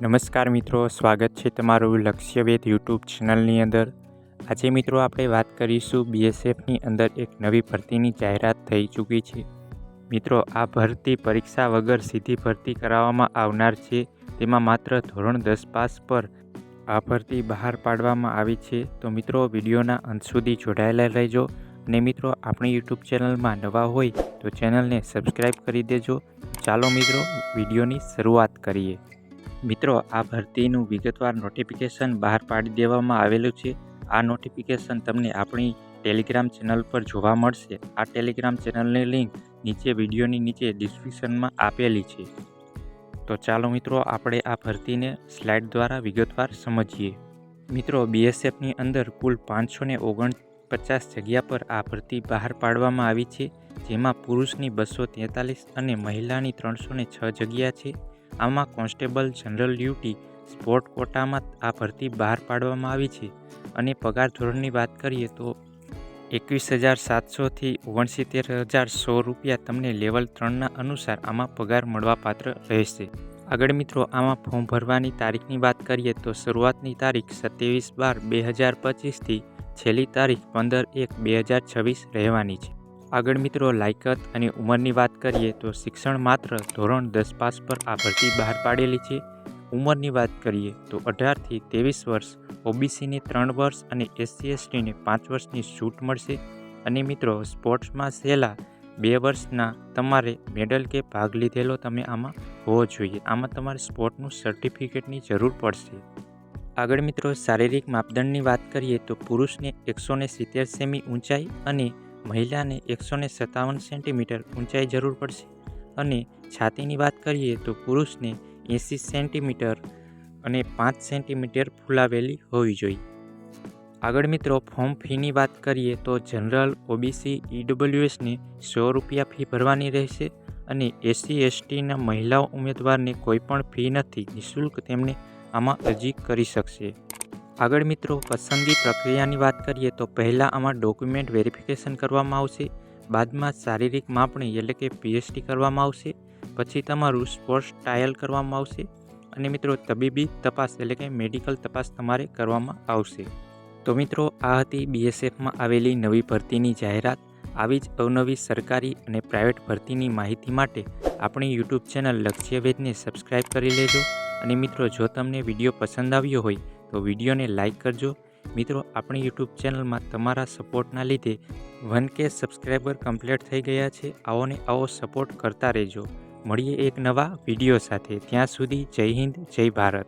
નમસ્કાર મિત્રો, સ્વાગત છે તમારું લક્ષ્યવેદ યુટ્યુબ ચેનલની અંદર. આજે મિત્રો આપણે વાત કરીશું બીએસએફની અંદર એક નવી ભરતીની જાહેરાત થઈ ચૂકી છે. મિત્રો, આ ભરતી પરીક્ષા વગર સીધી ભરતી કરાવવામાં આવનાર છે. તેમાં માત્ર ધોરણ દસ પાસ પર આ ભરતી બહાર પાડવામાં આવી છે. તો મિત્રો, વિડીયોના અંત સુધી જોડાયેલા રહેજો. અને મિત્રો, આપણી યુટ્યુબ ચેનલમાં નવા હોય તો ચેનલને સબસ્ક્રાઈબ કરી દેજો. ચાલો મિત્રો, વિડીયોની શરૂઆત કરીએ. મિત્રો, આ ભરતીનું વિગતવાર નોટિફિકેશન બહાર પાડી દેવામાં આવેલું છે. આ નોટિફિકેશન તમને આપણી ટેલિગ્રામ ચેનલ પર જોવા મળશે. આ ટેલિગ્રામ ચેનલની લિંક નીચે વિડીયોની નીચે ડિસ્ક્રિપ્શનમાં આપેલી છે. તો ચાલો મિત્રો, આપણે આ ભરતીને સ્લાઇડ દ્વારા વિગતવાર સમજીએ. મિત્રો બીએસએફની અંદર કુલ પાંચસો ને ઓગણપચાસ જગ્યા પર આ ભરતી બહાર પાડવામાં આવી છે, જેમાં પુરુષની બસો તેતાલીસ અને મહિલાની ત્રણસો છ જગ્યા છે. આમાં કોન્સ્ટેબલ જનરલ ડ્યુટી સ્પોર્ટ કોટામાં આ ભરતી બહાર પાડવામાં આવી છે. અને પગાર ધોરણની વાત કરીએ તો એકવીસ હજાર સાતસોથી ઓગણસિત્તેર હજાર સો રૂપિયા તમને લેવલ ત્રણના અનુસાર આમાં પગાર મળવાપાત્ર રહેશે. આગળ મિત્રો, આમાં ફોર્મ ભરવાની તારીખની વાત કરીએ તો શરૂઆતની તારીખ સત્યાવીસ બાર બે હજાર પચીસથી છેલ્લી તારીખ પંદર એક બે હજાર છવ્વીસ રહેવાની છે. આગળ મિત્રો લાયકાત અને ઉંમરની વાત કરીએ તો શિક્ષણ માત્ર ધોરણ દસ પાસ પર આ ભરતી બહાર પાડેલી છે. ઉંમરની વાત કરીએ તો અઢારથી ત્રેવીસ વર્ષ ઓબીસીને ત્રણ વર્ષ અને એસસી એસટીને પાંચ વર્ષની છૂટ મળશે. અને મિત્રો સ્પોર્ટ્સમાં સહેલા બે વર્ષના તમારે મેડલ કે ભાગ લીધેલો તમે આમાં હોવો જોઈએ. આમાં તમારે સ્પોર્ટનું સર્ટિફિકેટની જરૂર પડશે. આગળ મિત્રો શારીરિક માપદંડની વાત કરીએ તો પુરુષને એકસો સિત્તેર સેમી ઊંચાઈ અને મહિલાને એકસો ને સત્તાવન સેન્ટીમીટર ઊંચાઈ જરૂર પડશે. અને છાતીની વાત કરીએ તો પુરુષને એંસી સેન્ટીમીટર અને પાંચ સેન્ટીમીટર ફૂલાવેલી હોવી જોઈએ. આગળ મિત્રો, ફોર્મ ફીની વાત કરીએ તો જનરલ ઓબીસી ઈડબ્લ્યુએસને સો રૂપિયા ફી ભરવાની રહેશે અને એસસી, એસટીના મહિલાઓ ઉમેદવારને કોઈપણ ફી નથી નિઃશુલ્ક તેમને આમાં અરજી કરી શકશે. આગળ મિત્રો, પસંદગી પ્રક્રિયાની વાત કરીએ તો પહેલાં આમાં ડોક્યુમેન્ટ વેરિફિકેશન કરવામાં આવશે, બાદમાં શારીરિક માપણી એટલે કે પીએચડી કરવામાં આવશે, પછી તમારું સ્પોર્ટ્સ ટ્રાયલ કરવામાં આવશે અને મિત્રો તબીબી તપાસ એટલે કે મેડિકલ તપાસ તમારે કરવામાં આવશે. તો મિત્રો, આ હતી બીએસએફમાં આવેલી નવી ભરતીની જાહેરાત. આવી જ અવનવી સરકારી અને પ્રાઇવેટ ભરતીની માહિતી માટે આપણી યુટ્યુબ ચેનલ લક્ષ્યવેદને સબસ્ક્રાઇબ કરી લેજો અને મિત્રો, જો તમને વીડિયો પસંદ આવ્યો હોય તો વિડીયોને લાઇક કરજો. મિત્રો, આપણી યુટ્યુબ ચેનલમાં તમારા સપોર્ટના લીધે વન કે સબસ્ક્રાઈબર કમ્પ્લીટ થઈ ગયા છે. આવો ને આવો સપોર્ટ કરતા રહેજો. મળીએ એક નવા વીડિયો સાથે. ત્યાં સુધી જય હિન્દ, જય ભારત.